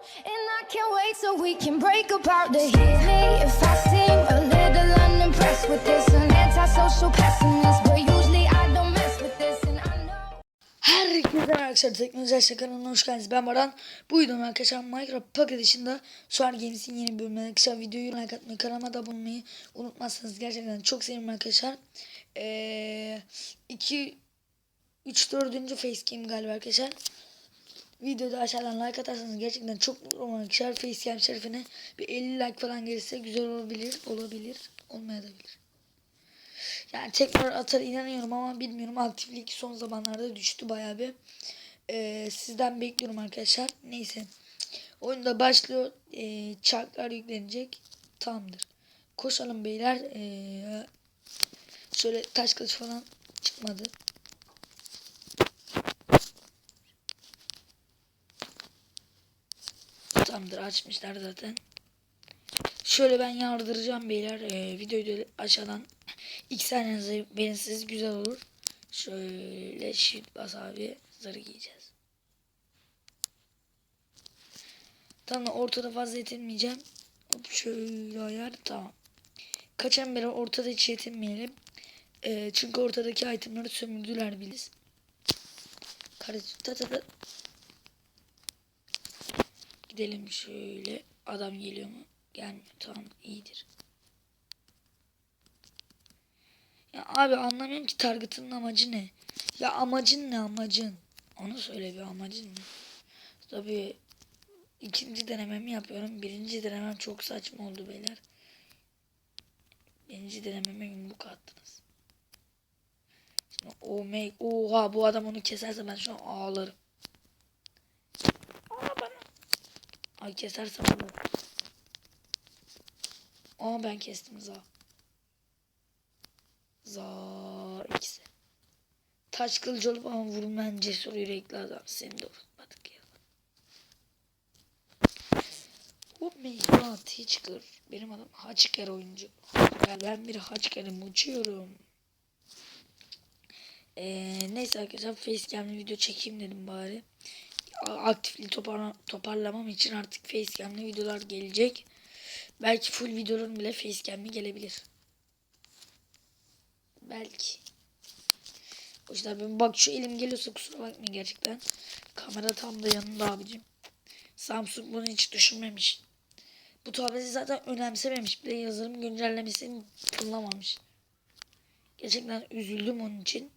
And I can't wait so we can break apart the hit me if I seem a little unimpressed with this. An antisocial pessimist, but usually I don't mess with this, and I know. Herkese arkadaşlar Teknoloji Aşağı kanalına hoş geldiniz. Ben Baran. Bu videoda arkadaşlar Minecraft Pocket dışında Suar Games'in yeni bölümüne arkadaşlar videoyu like atmayı, kanalıma da abone olmayı unutmazsanız gerçekten çok sevinirim arkadaşlar. Ee, 2 3 4. facecam galiba arkadaşlar. Videoda aşağıdan like atarsanız gerçekten çok mutlu olurum arkadaşlar. Facecam şerifine bir 50 like falan gelirse güzel olabilir. Olabilir. Olmayabilir. Yani tekrar atar inanıyorum ama bilmiyorum aktiflik son zamanlarda düştü bayağı bir. Ee, sizden bekliyorum arkadaşlar. Neyse. Oyunda başlıyor. Ee, çarklar yüklenecek. Tamamdır. Koşalım beyler. Ee, şöyle taş kılıç falan çıkmadı. Tamamdır açmışlar zaten. Şöyle ben yardıracağım beyler. Ee, videoyu da aşağıdan ilk saniyenizi verirseniz güzel olur. Şöyle shift bas abi zarı giyeceğiz. Tamam ortada fazla yetinmeyeceğim. Hop şöyle ayar tamam. Kaçan beri ortada hiç yetinmeyelim. Ee, çünkü ortadaki itemleri sömürdüler ta ta. Gidelim şöyle. Adam geliyor mu? Gelmiyor. Tamam iyidir. Ya abi anlamıyorum ki target'ın amacı ne? Ya amacın ne amacın? Onu söyle bir amacın ne? Tabii ikinci denememi yapıyorum. Birinci denemem çok saçma oldu beyler. Birinci denememe yumruk attınız. Şimdi o make oha bu adam onu keserse ben şu an ağlarım. Aa bana. Ay kesersem olur. Aa ben kestim za. Za ikisi. Taş kılıcı olup ama vurulmayan cesur yürekli adam. Seni de unutmadık ya. Bu meyvat Hitchker. Benim adım Haçker oyuncu. Ya ben bir Haçker'im uçuyorum. Ee, neyse arkadaşlar facecam'li video çekeyim dedim bari. Aktifliği toparla toparlamam için artık facecam'li videolar gelecek. Belki full videoların bile facecam'li gelebilir. Belki. O yüzden ben bak şu elim geliyorsa kusura bakmayın gerçekten. Kamera tam da yanında abicim. Samsung bunu hiç düşünmemiş. Bu tableti zaten önemsememiş. Bir de yazılım güncellemesini tıllamamış. Gerçekten üzüldüm onun için.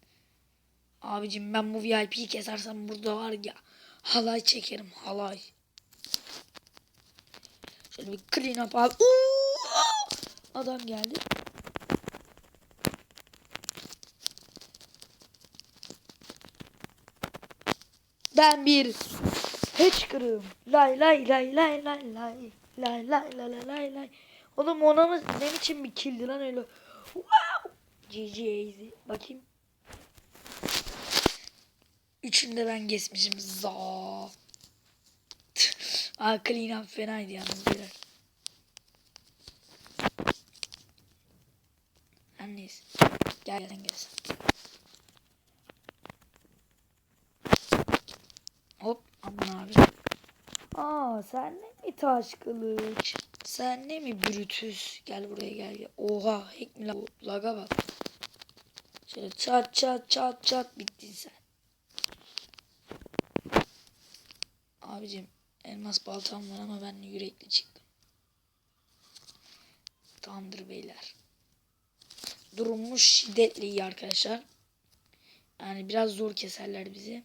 Abicim ben bu VIP'yi kesersem burada var ya halay çekerim halay. Şöyle bir clean up. Uuu! Adam geldi. Ben bir hiç kırığım. Lay lay lay lay lay lay. Lay lay lay lay lay lay. Oğlum ona ne biçim bir killdi lan öyle. Wow. GG. Bakayım. Üçünü de ben kesmişim. Za. Aa clean up fenaydı yalnız beyler. Her neyse. Gel gel gel. sen. Hop aman abi. Aa sen ne mi taş kılıç? Sen ne mi Brutus? Gel buraya gel gel. Oha hack mi la? Laga bak. Şöyle çat çat çat çat bittin sen. Abicim elmas baltam var ama ben yürekli çıktım. Tamamdır beyler. Durumumuz şiddetli iyi arkadaşlar. Yani biraz zor keserler bizi.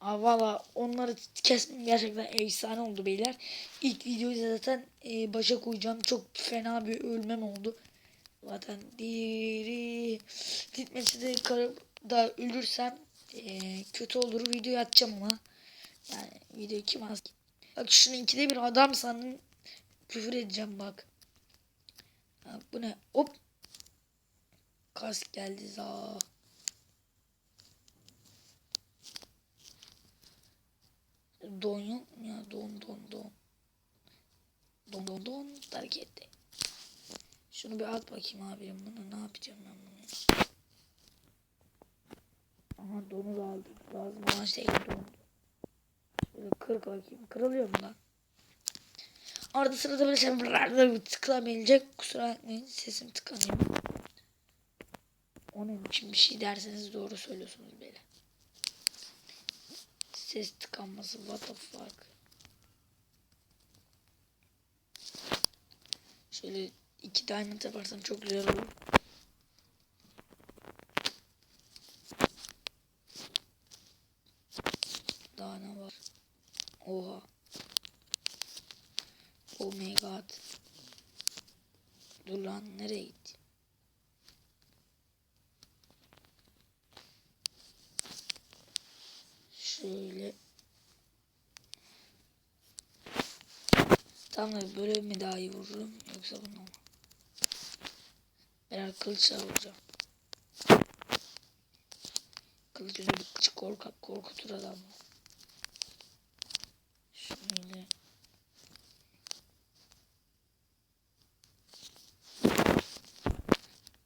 Aa, valla onları kesmem gerçekten efsane oldu beyler. İlk videoyu zaten e, başa koyacağım. Çok fena bir ölmem oldu. Zaten diri gitmesi de da ölürsem e, kötü olur. Video atacağım ama. Yani video kim az ki? Bak şunu ikide bir adam sandım. Küfür edeceğim bak. Ha, bu ne? Hop. Kask geldi za. Don ya? Don don don. Don don don harekette. Şunu bir at bakayım abim bunu ne yapacağım ben bunu. Aha donu da aldık. Lazım olan şey don. Kır bakayım. Kırılıyor mu lan? Arada sırada böyle şeyler tıklanabilecek. Kusura bakmayın sesim tıkanıyor. Onun için bir şey derseniz doğru söylüyorsunuz böyle. Ses tıkanması what the fuck. Şöyle iki diamond yaparsam çok güzel olur. Daha ne var? Oha. Oh my god. Dur lan nereye gitti? Şöyle. Tamam da böyle mi daha iyi vururum yoksa bunu mu? Birer kılıçla vuracağım. Kılıç kılıç korkak korkutur adamı. Şöyle.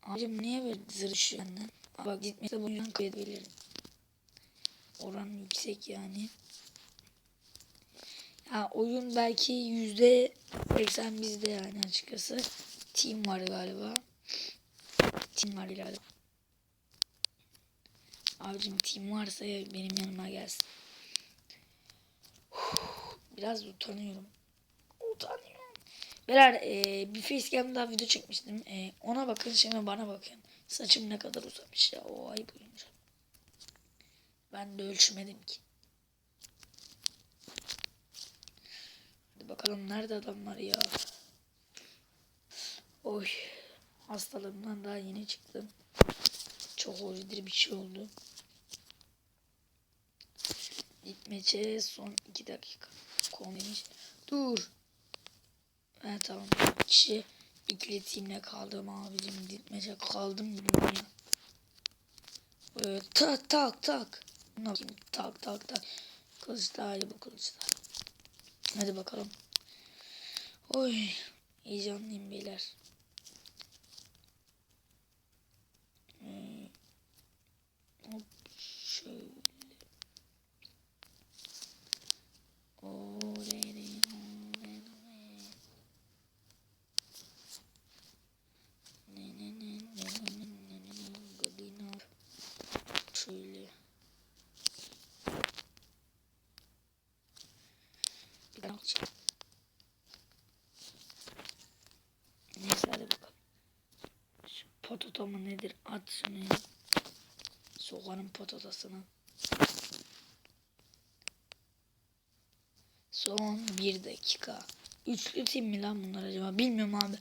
Abicim niye böyle zırhışıyor benden? Bak gitmekte bu yüzden kaydedebilirim. Oran yüksek yani. Ya oyun belki yüzde seksen bizde yani açıkçası. Team var galiba. Team var galiba. Abicim team varsa benim yanıma gelsin. Biraz utanıyorum. Utanıyorum. Beyler e, bir facecam daha video çekmiştim. E, ona bakın şimdi bana bakın. Saçım ne kadar uzamış ya. O ay boyunca. Ben de ölçmedim ki. Bakalım nerede adamlar ya. Oy. Hastalığımdan daha yeni çıktım. Çok hoşdur bir şey oldu. Gitmece son 2 dakika. Kombiniş. Dur. Evet tamam. Kişi ikili timle kaldım abicim. Gitmece kaldım dünya. Böyle tak tak tak. Tak tak tak. Kılıç daha iyi bu kılıçlar. Hadi bakalım. Oy. Heyecanlıyım beyler. Potato mu nedir? At şunu. Soğanın potatosunu. Son bir dakika. Üçlü tim mi lan bunlar acaba? Bilmiyorum abi.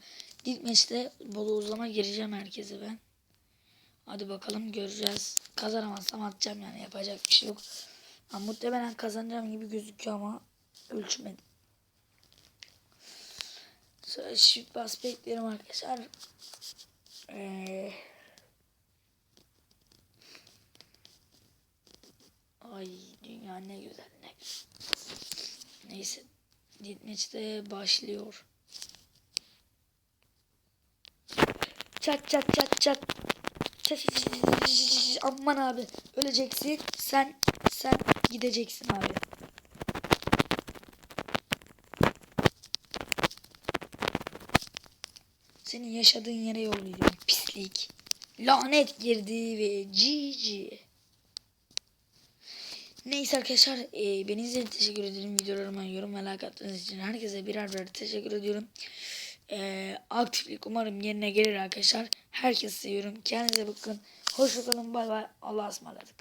Ditmeç'te bodozlama gireceğim herkese ben. Hadi bakalım göreceğiz. Kazanamazsam atacağım yani yapacak bir şey yok. Ha, muhtemelen kazanacağım gibi gözüküyor ama ölçmedim. Sonra shift bas beklerim arkadaşlar. Ee... Ay dünya ne güzel ne. Neyse. Başlıyor. Çat çat çat çat. Çat, çat, çat, çat, çat, çat. Aman abi öleceksin. Sen sen gideceksin abi. Senin yaşadığın yere yolluyorum pislik. Lanet girdi ve GG. Neyse arkadaşlar e, beni izlediğiniz teşekkür ederim. Videolarıma yorum ve like attığınız için herkese birer birer teşekkür ediyorum. E, aktiflik umarım yerine gelir arkadaşlar. Herkesi seviyorum. Kendinize bakın. Hoşçakalın. Bay bay. Allah'a ısmarladık.